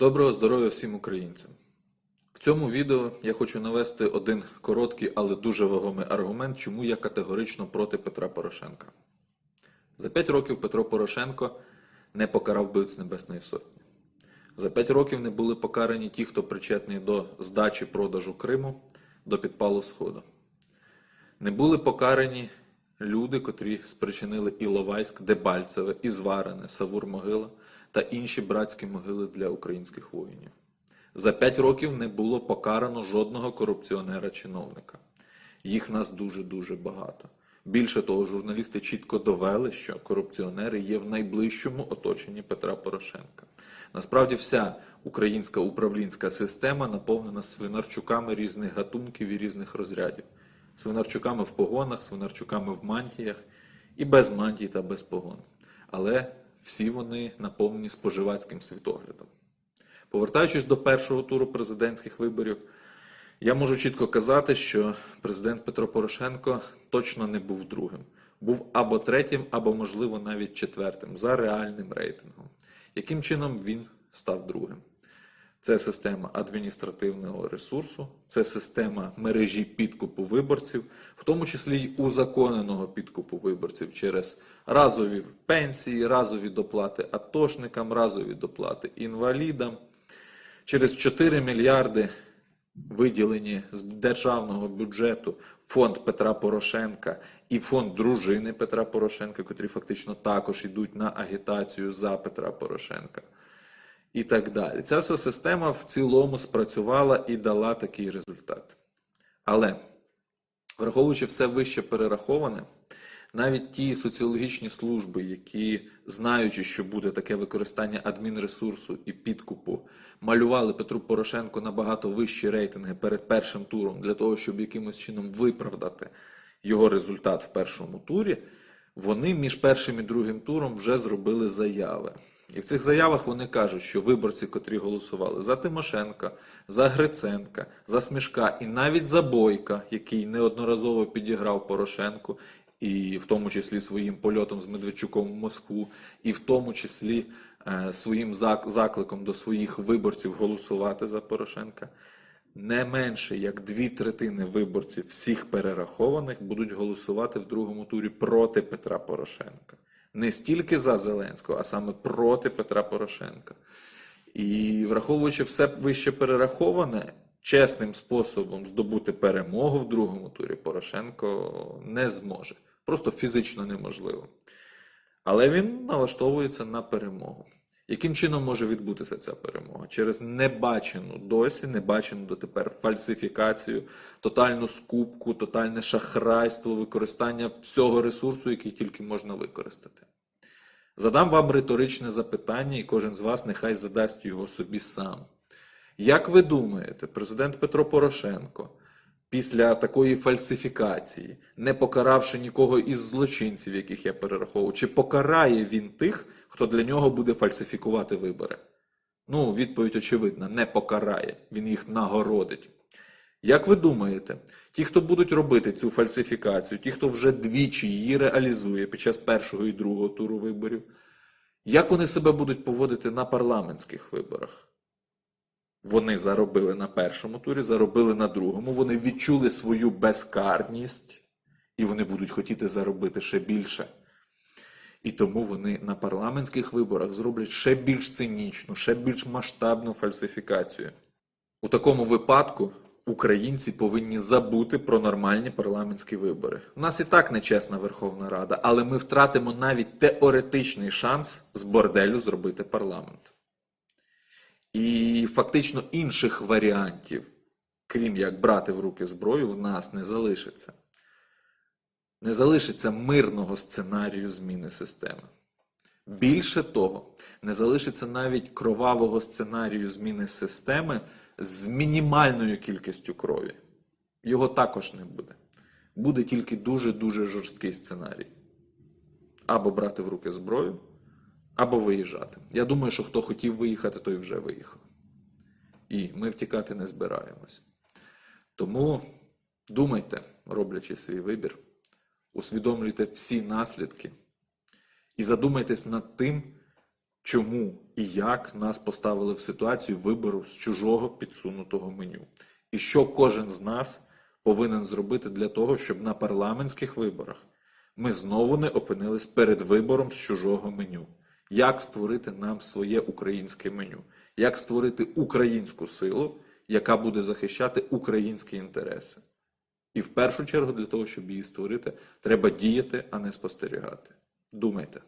Доброго здоров'я всім українцям! В цьому відео я хочу навести один короткий, але дуже вагомий аргумент, чому я категорично проти Петра Порошенка. За 5 років Петро Порошенко не покарав вбивць Небесної Сотні. За 5 років не були покарані ті, хто причетний до здачі продажу Криму, до підпалу Сходу. Не були покарані люди, котрі спричинили Іловайськ, Дебальцеве, Ізварене, Савур-Могила та інші братські могили для українських воїнів. За п'ять років не було покарано жодного корупціонера-чиновника. Їх нас дуже-дуже багато. Більше того, журналісти чітко довели, що корупціонери є в найближчому оточенні Петра Порошенка. Насправді, вся українська управлінська система наповнена свинарчуками різних гатунків і різних розрядів. Свинарчуками в погонах, свинарчуками в мантіях і без мантій та без погон. Але всі вони наповнені споживацьким світоглядом. Повертаючись до першого туру президентських виборів, я можу чітко казати, що президент Петро Порошенко точно не був другим. Був або третім, або, можливо, навіть четвертим за реальним рейтингом. Яким чином він став другим? Це система адміністративного ресурсу, це система мережі підкупу виборців, в тому числі й узаконеного підкупу виборців через разові пенсії, разові доплати атошникам, разові доплати інвалідам, через 4 мільярди виділені з державного бюджету фонд Петра Порошенка і фонд дружини Петра Порошенка, котрі фактично також йдуть на агітацію за Петра Порошенка і так далі. Ця вся система в цілому спрацювала і дала такий результат. Але, враховуючи все вище перераховане, навіть ті соціологічні служби, які, знаючи, що буде таке використання адмінресурсу і підкупу, малювали Петру Порошенку набагато вищі рейтинги перед першим туром для того, щоб якимось чином виправдати його результат в першому турі, вони між першим і другим туром вже зробили заяви. І в цих заявах вони кажуть, що виборці, котрі голосували за Тимошенка, за Гриценка, за Смішка і навіть за Бойка, який неодноразово підіграв Порошенку, і в тому числі своїм польотом з Медведчуком в Москву, і в тому числі е, своїм зак- закликом до своїх виборців голосувати за Порошенка, не менше як дві третини виборців всіх перерахованих будуть голосувати в другому турі проти Петра Порошенка. Не стільки за Зеленського, а саме проти Петра Порошенка. І враховуючи все вище перераховане, чесним способом здобути перемогу в другому турі Порошенко не зможе. Просто фізично неможливо. Але він налаштовується на перемогу. Яким чином може відбутися ця перемога? Через небачену досі, небачену дотепер фальсифікацію, тотальну скупку, тотальне шахрайство, використання всього ресурсу, який тільки можна використати. Задам вам риторичне запитання, і кожен з вас нехай задасть його собі сам. Як ви думаєте, президент Петро Порошенко після такої фальсифікації, не покаравши нікого із злочинців, яких я перераховував, чи покарає він тих, хто для нього буде фальсифікувати вибори? Ну, відповідь очевидна: не покарає, він їх нагородить. Як ви думаєте, ті, хто будуть робити цю фальсифікацію, ті, хто вже двічі її реалізує під час першого і другого туру виборів, як вони себе будуть поводити на парламентських виборах? Вони заробили на першому турі, заробили на другому, вони відчули свою безкарність, і вони будуть хотіти заробити ще більше. І тому вони на парламентських виборах зроблять ще більш цинічну, ще більш масштабну фальсифікацію. У такому випадку українці повинні забути про нормальні парламентські вибори. У нас і так нечесна Верховна Рада, але ми втратимо навіть теоретичний шанс з борделю зробити парламент. І фактично інших варіантів, крім як брати в руки зброю, в нас не залишиться. Не залишиться мирного сценарію зміни системи. Більше того, не залишиться навіть кровавого сценарію зміни системи з мінімальною кількістю крові. Його також не буде. Буде тільки дуже-дуже жорсткий сценарій. Або брати в руки зброю, або виїжджати. Я думаю, що хто хотів виїхати, той вже виїхав. І ми втікати не збираємось. Тому думайте, роблячи свій вибір, усвідомлюйте всі наслідки і задумайтесь над тим, чому і як нас поставили в ситуацію вибору з чужого підсунутого меню. І що кожен з нас повинен зробити для того, щоб на парламентських виборах ми знову не опинились перед вибором з чужого меню. Як створити нам своє українське меню? Як створити українську силу, яка буде захищати українські інтереси? І в першу чергу для того, щоб її створити, треба діяти, а не спостерігати. Думайте.